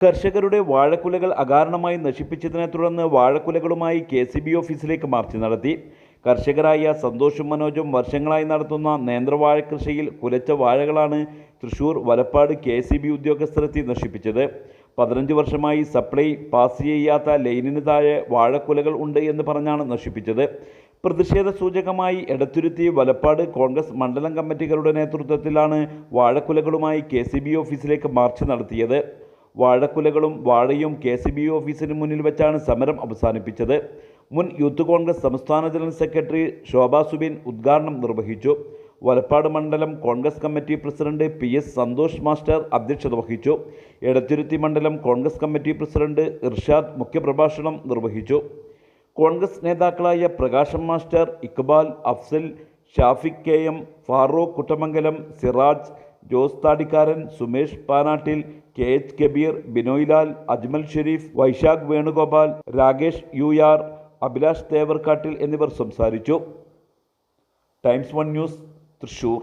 കർഷകരുടെ വാഴക്കുലകൾ അകാരണമായി നശിപ്പിച്ചതിനെ തുടർന്ന് വാഴക്കുലകളുമായി കെ സി ബി ഓഫീസിലേക്ക് മാർച്ച് നടത്തി. കർഷകരായ സന്തോഷും മനോജും വർഷങ്ങളായി നടത്തുന്ന നേന്ത്രവാഴ കൃഷിയിൽ കുലച്ച വാഴകളാണ് Thrissur Valappad K C B ഉദ്യോഗസ്ഥരെത്തി നശിപ്പിച്ചത്. പതിനഞ്ച് വർഷമായി സപ്ലൈ പാസ് ചെയ്യാത്ത ലൈനിന് താഴെ വാഴക്കുലകൾ ഉണ്ട് എന്ന് പറഞ്ഞാണ് നശിപ്പിച്ചത്. പ്രതിഷേധ സൂചകമായി എടത്തുരുത്തി വലപ്പാട് കോൺഗ്രസ് മണ്ഡലം കമ്മിറ്റികളുടെ നേതൃത്വത്തിലാണ് വാഴക്കുലകളുമായി കെ ഓഫീസിലേക്ക് മാർച്ച് നടത്തിയത്. വാഴക്കുലകളും വാഴയും കെ സി ബി ഓഫീസിന് മുന്നിൽ വെച്ചാണ് സമരം അവസാനിപ്പിച്ചത്. മുൻ യൂത്ത് കോൺഗ്രസ് സംസ്ഥാന ജനറൽ സെക്രട്ടറി ശോഭാ സുബിൻ ഉദ്ഘാടനം നിർവഹിച്ചു. വലപ്പാട് മണ്ഡലം Congress committee president P S Santhosh master അധ്യക്ഷത വഹിച്ചു. എടത്തുരുത്തി മണ്ഡലം കോൺഗ്രസ് കമ്മിറ്റി പ്രസിഡന്റ് ഇർഷാദ് മുഖ്യപ്രഭാഷണം നിർവഹിച്ചു. കോൺഗ്രസ് നേതാക്കളായ Prakasham master Iqbal Afzal Shafiq K M Farooq Kuttamangalam Siraj Jose Thadikkaran Sumesh Panattil K H Kabeer Binoylal Ajmal Sherif Vaisakh Venugopal Rakesh U R Abhilash Thevarkattil എന്നിവർ സംസാരിച്ചു. Times One News Thrissur.